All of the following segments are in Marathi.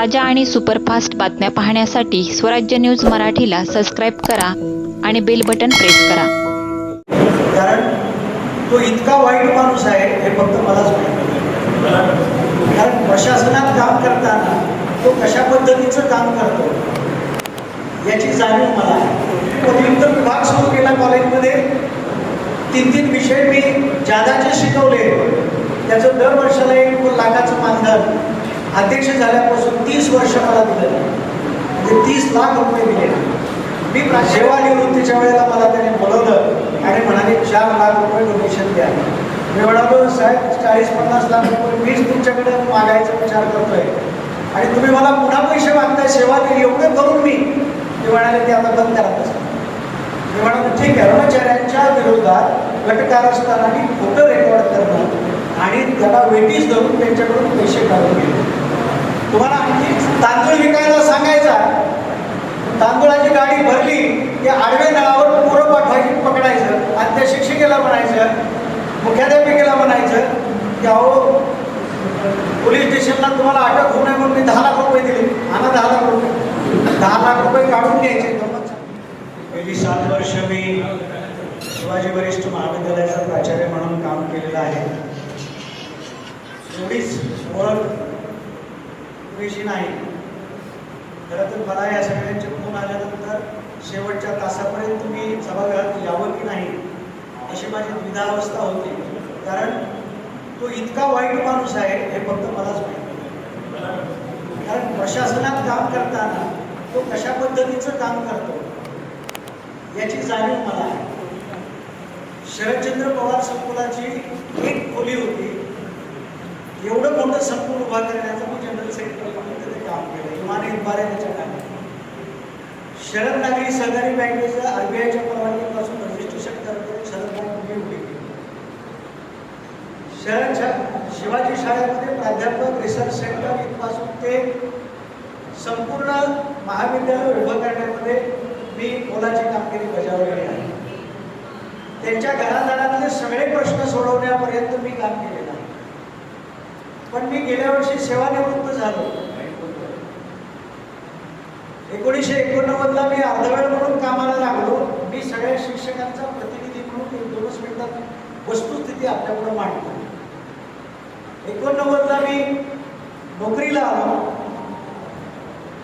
ताज्या आणि सुपरफास्ट बातम्या पाहण्यासाठी स्वराज्य न्यूज मराठीला सबस्क्राईब करा आणि बेल बटन प्रेस करा. कारण तो इतका वाईट माणूस आहे हे फक्त मलाच माहिती कारण प्रशासनात काम करताना तो कशा पद्धतीचं काम करतो याची जाणीव मला पदव्युत्तर विभाग सुरू केला कॉलेजमध्ये. तीन तीन विषय मी जादाचे शिकवले. त्याचं दर वर्षाला एक लाखाचं मानधन. अध्यक्ष झाल्यापासून तीस वर्ष मला दिलं म्हणजे तीस लाख रुपये दिले मी सेवा निवृत्तीच्या वेळेला मला त्याने बोलवलं. आणि म्हणाले चार लाख रुपये डोनेशन द्या. मी म्हणालो साहेब चाळीस पन्नास लाख रुपये मीच तुमच्याकडे मागायचा विचार करतोय. आणि तुम्ही मला पुन्हा पैसे मागताय सेवा दिली एवढे करून मी. ते म्हणाले ते आता बंद करत मी म्हणालो ठीक आहे कर्मचाऱ्यांच्या विरोधात गटकारस्थान मी खोटं रेकॉर्ड करणं आणि त्याला वेटीस धरून त्यांच्याकडून पैसे काढून घेणे. तुम्हाला आणखी तांदूळ विकायला सांगायचा. तांदूळाची गाडी भरली की आडवे नळावर पोरं पाठवायची पकडायचं. आणि त्या शिक्षिकेला म्हणायचं मुख्याध्यापिकेला म्हणायचं की अहो पोलीस स्टेशनला तुम्हाला अटक होऊ नये म्हणून मी दहा लाख रुपये दिले. आणा दहा लाख रुपये. दहा लाख रुपये काढून घ्यायचे. गंमत गेली सात वर्ष मी शिवाजी वरिष्ठ महाविद्यालयाचा प्राचार्य म्हणून काम केलेलं आहे. एवढीच ओळख पुरेशी नाही खरं तर मला या सगळ्यांचे फोन आल्यानंतर शेवटच्या तासापर्यंत तुम्ही सभागृहात यावं की नाही अशी माझी द्विधावस्था होती. कारण तो इतका वाईट माणूस आहे हे फक्त मलाच माहिती कारण प्रशासनात काम करताना तो कशा पद्धतीचं काम करतो याची जाणीव मला आहे. शरदचंद्र पवार संकुलाची एक खोली होती. एवढं मोठं संकुल उभा करण्याचा तुम्हाला इन्क्वायरी त्याच्या काय शरद नागरी सहकारी बँकेचं आरबीआयच्या परवानगीपासून रजिस्ट्रेशन करत शरद बँक उभी केली शिवाजी शाळेमध्ये प्राध्यापक रिसर्च सेंटर इथपासून ते संपूर्ण महाविद्यालय उभं करण्यामध्ये मी मोलाची कामगिरी बजावलेली आहे त्यांच्या घरादारातले सगळे प्रश्न सोडवण्यापर्यंत मी काम केलेलं आहे पण मी गेल्या वर्षी सेवानिवृत्त झालो एकोणीसशे एकोणनव्वदला मी अर्धवेळ म्हणून कामाला लागलो. मी सगळ्या शिक्षकांचा प्रतिनिधी म्हणून एक दोनच मिनिटात वस्तुस्थिती आपल्यापुढे मांडतो एकोणनव्वदला मी नोकरीला आलो.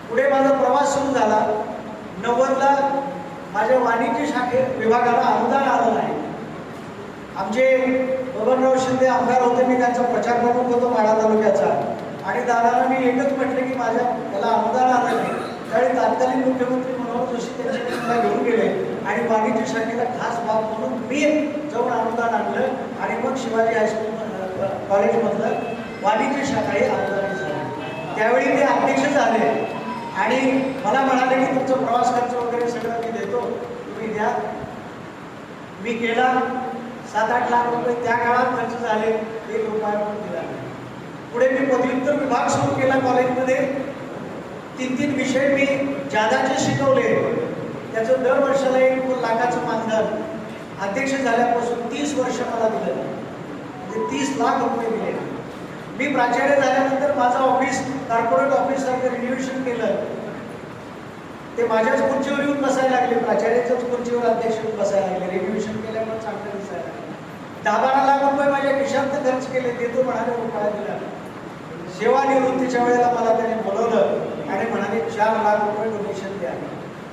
पुढे माझा प्रवास सुरू झाला. नव्वदला माझ्या वाणिज्य शाखे विभागाला अनुदान आलं नाही. आमचे बबनराव शिंदे आमदार होते मी त्यांचा प्रचार प्रमुख होतो माढा तालुक्याचा. आणि दादाला मी एकच म्हटलं की माझ्या त्याला अनुदान आलं नाही. त्यावेळी तत्कालीन मुख्यमंत्री मनोहर जोशी त्यांच्याकडे घेऊन गेले आणि वाणिज्य शाखेला खास बाब म्हणून मी जाऊन अनुदान आणलं आणि मग शिवाजी हायस्कूल कॉलेजमधलं वाणिज्य शाखाही अनुदानित झाली. त्यावेळी ते अध्यक्ष झाले. आणि मला म्हणाले की तुमचा प्रवास खर्च वगैरे सगळं मी देतो. तुम्ही द्या. मी केला. सात आठ लाख रुपये त्या काळात खर्च झाले. एक रुपया पण दिला. पुढे मी पदव्युत्तर विभाग सुरू केला कॉलेजमध्ये. तीन तीन विषय मी जादाचे शिकवले. त्याचं दर वर्षाला एक लाखाचं मानधन अध्यक्ष झाल्यापासून तीस वर्ष मला दिलं. म्हणजे तीस लाख रुपये दिले. मी प्राचार्य झाल्यानंतर माझं ऑफिस कॉर्पोरेट ऑफिससारखं रिन्युएशन केलं. ते माझ्याच खुर्चीवर येऊन बसायला लागले. प्राचार्याच्याच खुर्चीवर अध्यक्ष येऊन बसायला लागले. रिन्युएशन केल्यामुळे चांगलं दिसायला लागलं. दहा बारा लाख रुपये माझ्या खिशात खर्च केले. ते तो म्हणाले हो, उपाय दिला. सेवानिवृत्तीच्या वेळेला मला त्याने बोलवलं. आणि म्हणाले चार लाख रुपये डोनेशन द्या.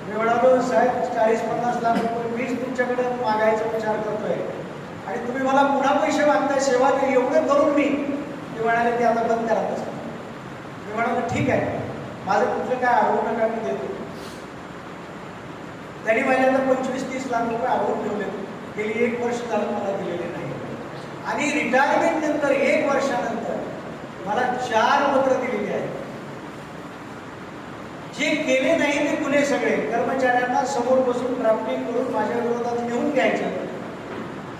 मी म्हणालो साहेब चाळीस पन्नास लाख रुपये मीच तुमच्याकडे मागायचा विचार करतोय. आणि तुम्ही मला पुन्हा पैसे मागताय सेवा दे एवढे करून मी. ते म्हणाले ते आता बंद करा तसं. मी म्हणालो ठीक आहे. माझं कुठलं काय आवडू नका मी देतो. त्यांनी माझ्याकडे पंचवीस तीस लाख रुपये आवडून ठेवले. गेली एक वर्ष झालं मला दिलेले नाही. आणि रिटायरमेंट नंतर एक वर्षानंतर मला चार पत्र दिलेली आहेत जे केले नाही ते गुन्हे सगळे. कर्मचाऱ्यांना समोर बसून ड्राफ्टिंग करून माझ्या विरोधात लिहून घ्यायचं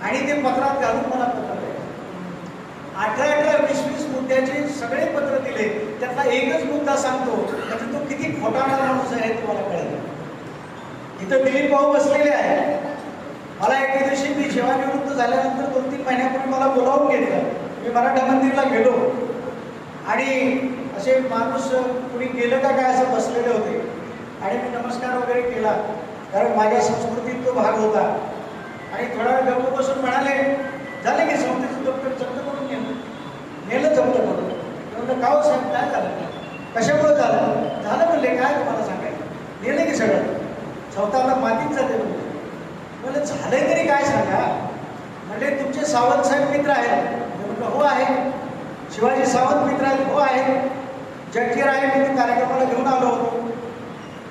आणि ते पत्रात घालून मला पत्र द्यायचं. अठरा अठरा वीस वीस मुद्द्याचे सगळे पत्र दिले. त्यातला एकच मुद्दा सांगतो. म्हणजे तो किती खोटारडा माणूस आहे तुम्हाला कळेल. इथं दिलीप भाऊ बसलेले आहे. मला एके दिवशी मी सेवानिवृत्त झाल्यानंतर दोन तीन महिन्यापूर्वी मला बोलावून घेतलं. मी मराठा मंदिरला गेलो. आणि असे माणूस कुणी गेलं का काय असं बसलेले होते. आणि मी नमस्कार वगैरे केला. कारण माझ्या संस्कृतीत तो भाग होता. आणि थोडा वेळ गप्प बसून म्हणाले झाले की संस्थेचं दप्तर जप्त करून नेलं. नेलं जप्त करून. मी का हो साहेब काय झालं? कशामुळे झालं? झालं म्हणले काय तुम्हाला सांगायचं? नेलं की सगळं. चौथाला मातीत जाते म्हणजे म्हणलं झालंय तरी काय सांगा? म्हणजे तुमचे सावंत साहेब मित्र आहेत. मी म्हटलं हो आहे. शिवाजी सावंत मित्र आहेत हो आहे. जगजीर आहे मी कार्यक्रमाला घेऊन आलो होतो.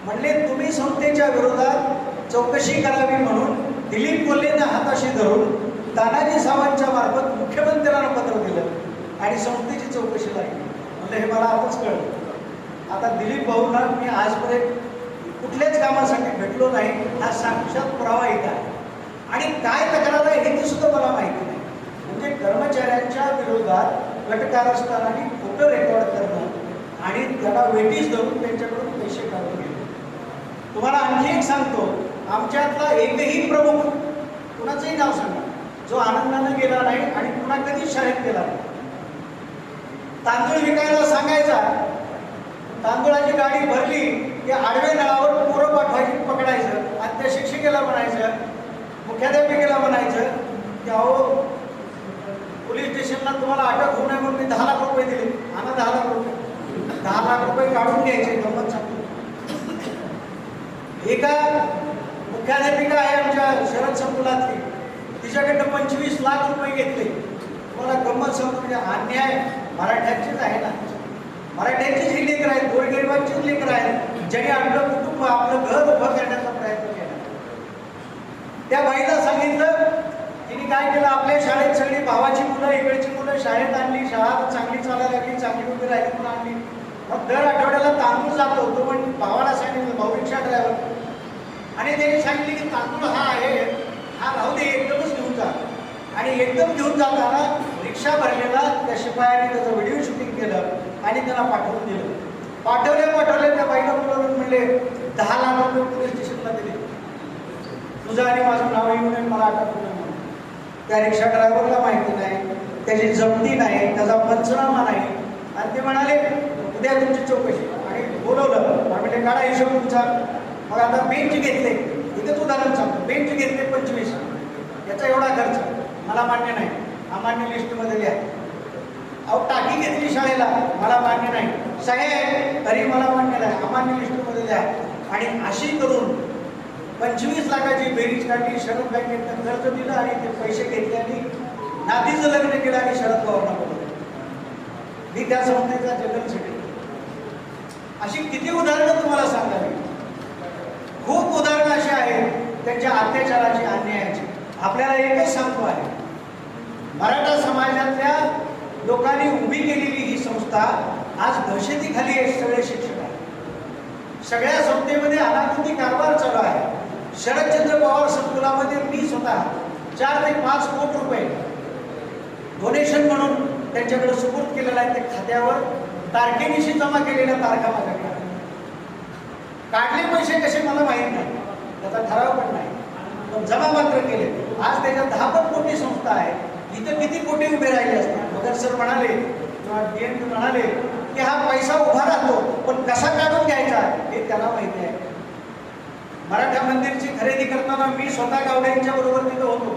म्हणले तुम्ही संस्थेच्या विरोधात चौकशी करावी म्हणून दिलीप कोल्हेंना हाताशी धरून तानाजी सावंतच्या मार्फत मुख्यमंत्र्यांना पत्र दिलं आणि संस्थेची चौकशी लागली म्हणजे हे मला आताच कळलं. आता दिलीप भाऊंना मी आजपर्यंत कुठल्याच कामासाठी भेटलो नाही. हा साक्षात पुरावा इथं आहे. आणि काय तक्रार आहे हे सुद्धा मला माहिती नाही. म्हणजे कर्मचाऱ्यांच्या विरोधात गटकारस्थानाने खोटं रेकॉर्ड करणं आणि त्याला वेटीस धरून त्यांच्याकडून पैसे काढून घेतो. तुम्हाला आणखी एक सांगतो आमच्यातला एकही प्रमुख कुणाचंही नाव सांगा. जो आनंदानं गेला नाही आणि पुन्हा कधीच शाळेत गेला नाही. तांदूळ विकायला सांगायचा. तांदूळाची गाडी भरली की आडवे नळावर पोरं पाठवायची पकडायचं आणि त्या शिक्षिकेला म्हणायचं मुख्याध्यापिकेला म्हणायचं की अहो पोलीस स्टेशनला तुम्हाला अटक होऊ नये म्हणून मी दहा लाख रुपये दिले. आणा दहा लाख रुपये. दहा लाख रुपये काढून घ्यायचे गंमत सांगतो. एका मुख्याध्यापिका आहे आमच्या शरद संकुलातली. तिच्याकडनं पंचवीस लाख रुपये घेतले. तुम्हाला गंमत सांगतो म्हणजे अन्याय मराठ्यांचीच आहे ना. मराठ्यांचीच ही लेकर आहेत गोरगरिबांचीच लेकर आहेत ज्यांनी आपलं कुटुंब आपलं घर उभं करण्याचा प्रयत्न केला. त्या बाईला सांगितलं तिने काय केलं आपल्या शाळेत सगळी भावाची मुलं इकडची मुलं शाळेत आणली शाळा चांगली चालायला लागली चांगली उभी राहिली म्हणून आणली. मग दर आठवड्याला तांदूळ जातो तो पण भावाला सांगितलं भाऊ रिक्षा ड्रायव्हर आणि त्याने सांगितले की तांदूळ हा आहे हा राहू दे एकदमच घेऊन जा. आणि एकदम घेऊन जाताना रिक्षा भरलेला त्या शिपायाने त्याचं व्हिडिओ शूटिंग केलं आणि त्याला पाठवून दिलं. पाठवले पाठवले त्या बाईला बोलवून म्हणले दहा लाख रुपये पोलीस स्टेशनला दिले. तुझं आणि माझं नाव येऊ नये मला अटक त्या रिक्षा ड्रायव्हरला माहिती नाही त्याची जमती नाही त्याचा पंचनामा नाही. आणि ते म्हणा आहे तुमची चौकशी. आणि बोलवलं. आणि म्हणजे काढा हिशोब तुमचा. मग आता बेंच घेतले. इथेच उदाहरण सांगतो. बेंच घेतले पंचवीस. याचा एवढा खर्च. मला मान्य नाही. अमान्य लिस्टमध्ये लिहा. अहो टाकी घेतली शाळेला. मला मान्य नाही. साहेब तरी मला मान्य नाही. अमान्य लिस्टमध्ये लिहा. आणि अशी करून पंचवीस लाखाची बेरीज काढली. शरद बँकेतनं कर्ज दिलं आणि ते पैसे घेतले आणि नातीचं लग्न केलं आणि शरद पवारला बोलवलं. मी त्या संस्थेचा जनरल सेक्रेटरी अशी किती उदाहरणं तुम्हाला सांगावी खूप उदाहरणं अशी आहेत त्यांच्या अत्याचाराची अन्यायाची. आपल्याला एकच सांगतो आहे. मराठा समाजातल्या लोकांनी उभी केलेली ही संस्था आज दहशतीखाली आहे सगळे शिक्षक आहेत. सगळ्या संस्थेमध्ये अनाकृती कारभार चालू आहे. शरदचंद्र पवार संकुलामध्ये मी स्वतः चार ते पाच कोटी रुपये डोनेशन म्हणून त्यांच्याकडे सुपूर्द केलेलं आहे ते खात्यावर तारखेनिशी जमा केलेल्या तारखा माझ्याकडे काढले पैसे कसे मला माहीत नाही. त्याचा ठराव पण नाही. पण जमा मात्र केले. आज त्याच्यात दहा पण कोटी संस्था आहे इथं किती कोटी उभे राहिले असतात मगर सर म्हणाले किंवा डी म्हणाले की हा पैसा उभा राहतो पण कसा काढून घ्यायचा हे त्याला माहिती आहे मराठा मंदिरची खरेदी करताना मी स्वतः गावड्यांच्या बरोबर तिथं होतो.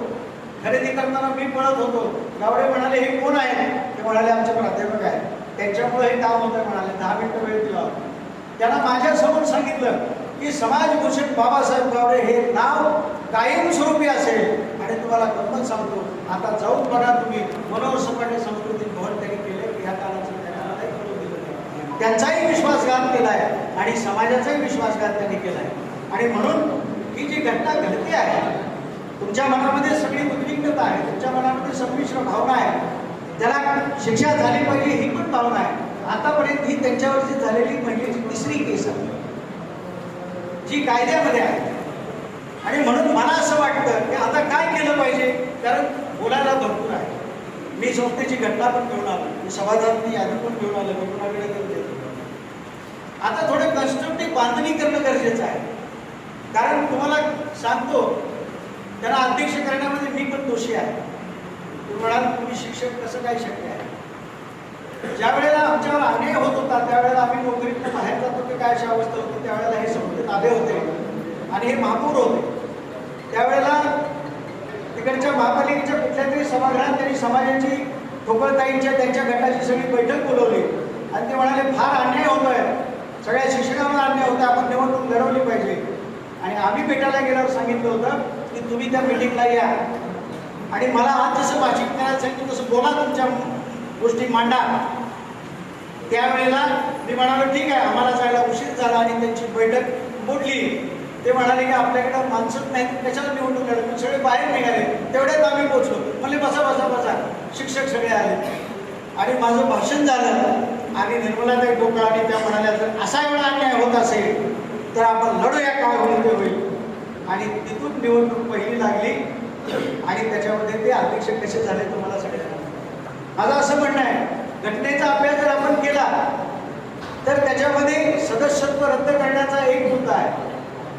खरेदी करताना मी पळत होतो. गावडे म्हणाले हे कोण आहे? ते म्हणाले आमचे प्राध्यापक आहे त्यांच्यामुळे हे काम होतं म्हणाले दहा मिनिटं वेळ दिला त्यांना माझ्यासमोर सांगितलं की समाजभूषण बाबासाहेब गावडे हे नाव कायमस्वरूपी असेल. आणि तुम्हाला गंमत सांगतो आता जाऊन बघा तुम्ही मनोहर सपाटे सांस्कृतिक भवन त्यांनी केले या ह्या काळाचं त्या करून दिलं त्यांचाही विश्वासघात केला आहे आणि समाजाचाही विश्वासघात त्यांनी केला आहे आणि म्हणून ही जी घटना घडते आहे तुमच्या मनामध्ये सगळी उद्विग्नता आहे तुमच्या मनामध्ये संमिश्र भावना आहे त्याला शिक्षा झाली पाहिजे ही पण भावना आहे. आतापर्यंत ही त्यांच्यावरची झालेली महिलेची तिसरी केस आहे. जी कायद्यामध्ये आहे. आणि म्हणून मला असं वाटतं की आता काय केलं पाहिजे? कारण बोलायला भरपूर आहे. मी संस्थेची घटना पण घेऊन आलो. मी सभासदांनी यादी पण घेऊन आलो. मी कुणाकडे देऊन आता थोडं कन्स्ट्रक्टिव्ह बांधणी करणं गरजेचं आहे. कारण तुम्हाला सांगतो त्याला अध्यक्ष करण्यामध्ये मी पण दोषी आहे. म्हणाल तुम्ही शिक्षक कसं काय शक्य आहे. ज्या वेळेला आमच्यावर अन्याय होत होता त्यावेळेला आम्ही नोकरीत बाहेर जातो की काय अशी अवस्था होती त्यावेळेला हे समजत आले होते. आणि हे महापौर होते. त्यावेळेला तिकडच्या महापालिकेच्या कुठल्या तरी सभागृहात त्यांनी समाजाची ठोकळताईंच्या त्यांच्या गटाची सगळी बैठक बोलवली. आणि ते म्हणाले फार अन्याय होतोय. सगळ्या शिक्षकांना अन्याय होता आपण निवडणूक लढवली पाहिजे. आणि आम्ही भेटायला गेल्यावर सांगितलं होतं की तुम्ही त्या मिटिंगला या. आणि मला आज जसं भाषण करायला सांगितलं तसं बोला तुमच्या गोष्टी मांडा. त्यावेळेला मी म्हणालो ठीक आहे आम्हाला जायला उशीर झाला आणि त्यांची बैठक मोडली ते म्हणाले की आपल्याकडे माणसंच नाही कशाला निवडणूक लढत? सगळे बाहेर निघाले. तेवढ्यात आम्ही पोहोचलो. म्हणजे बसा बसा बसा. शिक्षक सगळे आले. आणि माझं भाषण झालं. आणि निर्मलाताई डोका आणि त्या म्हणाल्या जर असा एवढा अन्याय होत असेल तर आपण लढूया काय होईल ते होईल. आणि तिथून निवडणूक पहिली लागली. आणि त्याच्यामध्ये ते अध्यक्ष कसे झाले तुम्हाला सगळ्यांना. माझं असं म्हणणं आहे घटनेचा अभ्यास जर आपण केला तर त्याच्यामध्ये सदस्यत्व रद्द करण्याचा एक मुद्दा आहे.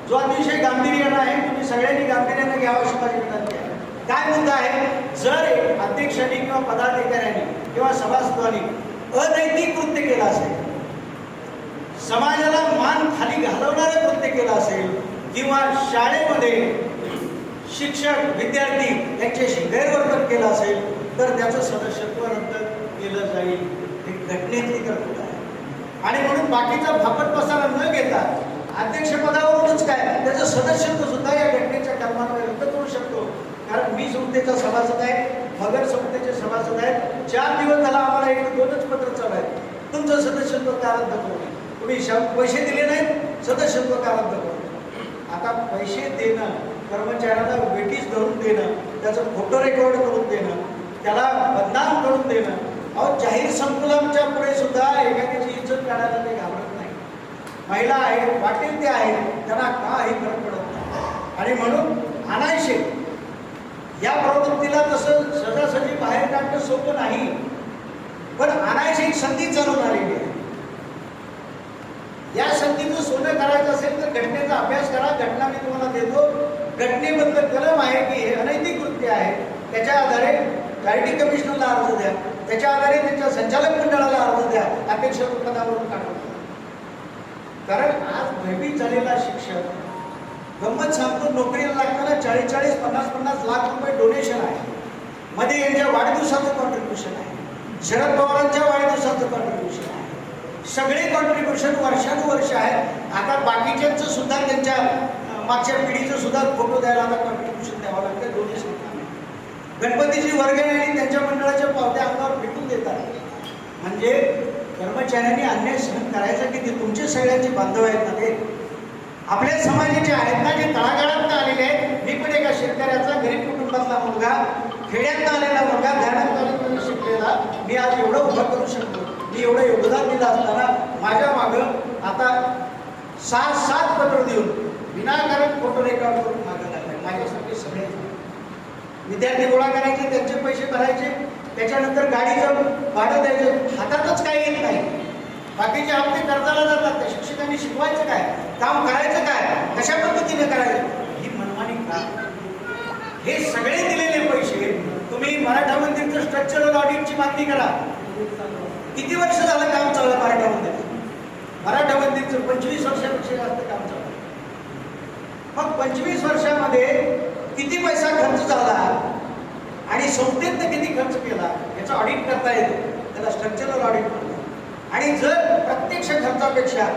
जो अतिशय गांभीर्यानं आहे तुम्ही सगळ्यांनी गांभीर्यानं घ्यावा अशी माझी विनंती आहे काय मुद्दा आहे? जर अध्यक्षांनी किंवा पदाधिकाऱ्यांनी किंवा सभासदांनी अनैतिक कृत्य केलं असेल समाजाला मान खाली घालवणारं कृत्य केलं असेल किंवा शाळेमध्ये शिक्षक विद्यार्थी यांच्याशी गैरवर्तन केलं असेल तर त्याचं सदस्यत्व रद्द केलं जाईल. हे घटनेतली तरतूद आहे. आणि म्हणून बाकीचा भापट पसारा न घेता अध्यक्षपदावरूनच काय त्याचं सदस्यत्व सुद्धा या घटनेच्या कलमांवर रद्द करू शकतो. कारण मी संस्थेचा सभासद आहे मगर संस्थेचे सभासद आहेत. चार दिवस झाला आम्हाला एक दोनच पत्र चालू आहे तुमचं सदस्यत्व का रद्द करू तुम्ही श- पैसे दिले नाहीत सदस्यत्व का रद्द करू आता पैसे देणं कर्मचाऱ्याला वेटीस धरून देणं त्याचं फोटो रेकॉर्ड करून देणं त्याला बदनाम करून देणं. अहो जाहीर संकुलांच्या पुढे सुद्धा एखाद्याची इज्जत काढायला ते घाबरत नाही. महिला आहेत वाटेल ते आहेत त्यांना काही फरक पडत नाही. आणि म्हणून अनायशे या प्रवृत्तीला तसं सजासजी बाहेर काढणं सोपं नाही. पण अनायशे एक संधी चालून आलेली आहे. या संधीचं सोनं करायचं असेल तर घटनेचा अभ्यास करा. घटना मी तुम्हाला देतो. घटनेबद्दल कलम आहे की हे अनैतिक कृत्य आहे. त्याच्या आधारे चारिटी कमिशनरला अर्ज द्या. त्याच्या आधारे त्यांच्या संचालक मंडळाला अर्ज द्या. अपेक्षा पदावरून काढून द्या. कारण आज भयभीत झालेला शिक्षक गंमत सांगतो नोकरीला लागताना चाळीस चाळीस पन्नास पन्नास लाख रुपये डोनेशन आहे. मध्ये यांच्या वाढदिवसाचं कॉन्ट्रीब्युशन आहे. शरद पवारांच्या वाढदिवसाचं कॉन्ट्रीब्युशन आहे. सगळे कॉन्ट्रीब्युशन वर्षानुवर्ष आहे. आता बाकीच्यांचं सुद्धा त्यांच्या मागच्या पिढीचं सुद्धा फोटो द्यायला आता कॉन्ट्रीब्युशन द्यावं लागतं डोनेशन गणपतीची वर्गणी आणि त्यांच्या मंडळाच्या पावत्या अंगावर भेटून देतात. म्हणजे कर्मचाऱ्यांनी अन्याय सहन करायचा की ते तुमचे सगळ्यांचे बांधव आहेत ना ते? आपल्या समाजाचे आहेत ना जे तळागाळात आलेले आहेत. मी पण एका शेतकऱ्याचा गरीब कुटुंबातला मुलगा खेड्यात आलेला मुलगा धरणात आलेला शिकलेला मी आज एवढं उभं करू शकतो. मी एवढं योगदान दिलं असताना माझ्या मागं आता सहा सात पत्र देऊन विनाकारण फोटो रेकॉर्ड करून मागं लागले. माझ्यासारखे सगळे विद्यार्थी गोळा करायचे त्यांचे पैसे भरायचे त्याच्यानंतर गाडीचं भाडं द्यायचं. हातातच काही येत नाही. बाकीचे हप्ते कर्जाला जातात त्या शिक्षकांनी शिकवायचं काय? काम करायचं काय? कशा पद्धतीने करायचं? ही मनमानी का? हे सगळे दिलेले पैसे. तुम्ही मराठा मंदिरचं स्ट्रक्चरल ऑडिटची मागणी करा. किती वर्ष झालं काम चाललं मराठा मंदिरचं मराठा मंदिरचं पंचवीस वर्षापेक्षा जास्त काम चाललं मग पंचवीस वर्षामध्ये किती पैसा खर्च झाला? आणि संस्थेतनं किती खर्च केला? याचं ऑडिट करता येतं. त्याला स्ट्रक्चरल ऑडिट म्हणतात. आणि जर प्रत्यक्ष खर्चापेक्षा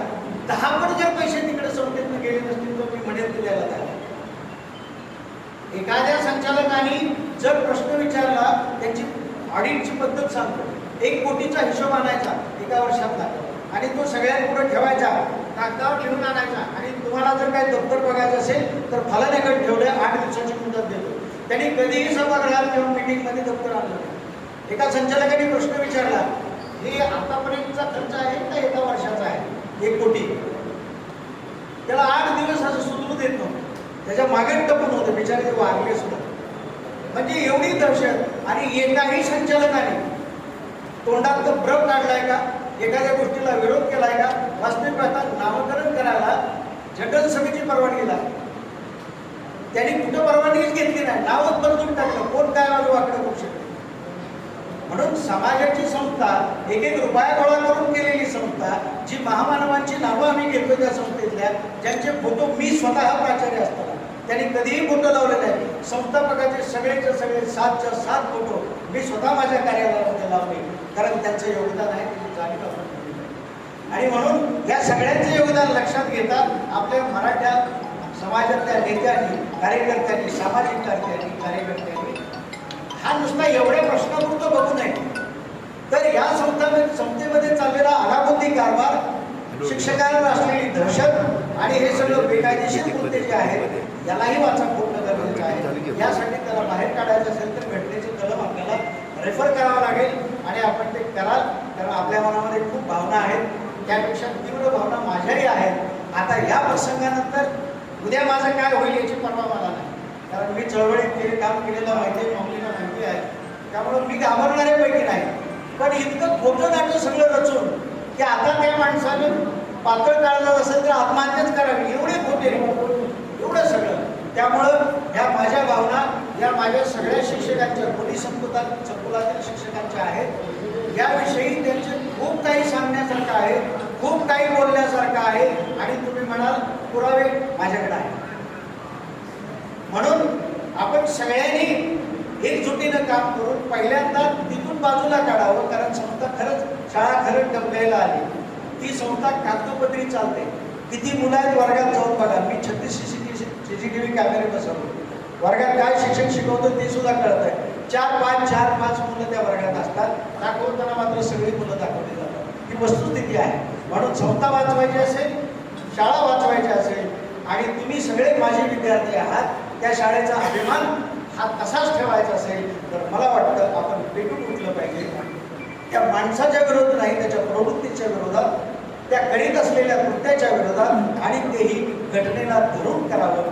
दहा पण जर पैसे तिकडे संस्थेतनं गेले नसतील तर मी म्हणेल ते त्याला एखाद्या संचालकाने जर प्रश्न विचारला त्यांची ऑडिटची पद्धत सांगतो. एक कोटीचा हिशोब आणायचा एका वर्षातला. आणि तो सगळ्यांपुढे ठेवायचा कागदावर ठेवून आणायचा. आणि तुम्हाला जर काही दप्तर बघायचं असेल तर फलनेकडे ठेवले आठ दिवसाची मुदत देतो. त्यांनी कधीही सभागृहात किंवा मीटिंगमध्ये दप्तर आणलं एका संचालकाने प्रश्न विचारला हे आतापर्यंतचा खर्च आहे का एका वर्षाचा आहे? एक कोटी. त्याला आठ दिवस असं सुचवू देत नव्हतं. त्याच्यामागे टपून होतं बिचारे ते वारले सुद्धा. म्हणजे एवढी दहशत. आणि एकाही संचालकाने तोंडात प्रव काढलाय का? एखाद्या गोष्टीला विरोध केलाय का? वास्तविक पाहता नामकरण करायला जनरल समिती परवानगी लागली. त्यांनी कुठं परवानगीच घेतली नाही? नावच बदलून टाकलं. कोण काय वाजू वाकडं करू शकते म्हणून समाजाची संस्था एक एक रुपया गोळा करून केलेली संस्था जी महामानवांची नावं आम्ही घेतो त्या संस्थेतल्या ज्यांचे फोटो मी स्वतः प्राचार्य असताना त्यांनी कधीही फोटो लावले नाही. संस्थापकाचे सगळेचे सगळे सातच्या सात फोटो मी स्वतः माझ्या कार्यालयामध्ये लावले. कारण त्यांचं योगदान आहे त्याची जाणीव आपण आणि म्हणून या सगळ्यांचे योगदान लक्षात घेता आपल्या मराठ्या समाजातल्या नेत्यांनी कार्यकर्त्यांनी सामाजिक कार्यार्थ्यांनी कार्यकर्त्यांनी हा नुसता एवढ्या प्रश्नापुरतं बघू नये. तर या संस्थामध्ये संस्थेमध्ये चाललेला अनाबुद्धी कारभार शिक्षकांवर असलेली दहशत आणि हे सगळं बेकायदेशीर मुद्दे जे आहेत यालाही वाचा फोडणं गरजेचं आहे. यासाठी त्याला बाहेर काढायचं असेल तर घटनेचे कलम आपल्याला रेफर करावं लागेल आणि आपण ते कराल. कारण आपल्या मनामध्ये खूप भावना आहेत. त्यापेक्षा तीव्र भावना माझ्याही आहेत. आता या प्रसंगानंतर उद्या माझं काय होईल याची पर्वा मला नाही. कारण मी चळवळीत केले काम केलेलं माहिती आहे मम्मीला माहिती आहे. त्यामुळं मी घाबरणाऱ्यापैकी नाही. पण इतकं खोटं नाटं सगळं रचून की आता त्या माणसाने पातळ काढलं असेल तर आत्महत्याच करावी. एवढे खोटे एवढं सगळं. त्यामुळं ह्या माझ्या भावना या माझ्या सगळ्या शिक्षकांच्या पोलीस संकुला संकुलातील शिक्षकांच्या आहेत. याविषयी त्यांचे खूप काही सांगण्यासारखं आहे खूप काही बोलण्यासारखं आहे आणि तुम्ही म्हणाल पुरावे माझ्याकडे आहे म्हणून आपण सगळ्यांनी एकजुटीनं काम करून पहिल्यांदा तिथून बाजूला काढावं कारण समजा खरंच शाळा खरंच डबलायला आली ती संस्था कागदोपत्री चालते. किती मुलं आहेत वर्गात जाऊन बघा. मी छत्तीस C C C C T V कॅमेरे बसवले वर्गात काय शिक्षक शिकवतो ते सुद्धा कळत आहे चार पाच चार पाच मुलं त्या वर्गात असतात. दाखवताना मात्र सगळी मुलं दाखवली जातात. ही वस्तुस्थिती आहे. म्हणून संस्था वाचवायची असेल शाळा वाचवायची असेल आणि तुम्ही सगळे माझे विद्यार्थी आहात त्या शाळेचा अभिमान हा तसाच ठेवायचा असेल तर मला वाटतं आपण पेटून उठलं पाहिजे. त्या माणसाच्या विरोधात नाही त्याच्या प्रवृत्तीच्या विरोधात त्या करीत असलेल्या कृत्याच्या विरोधात आणि तेही घटनेला धरून करावं.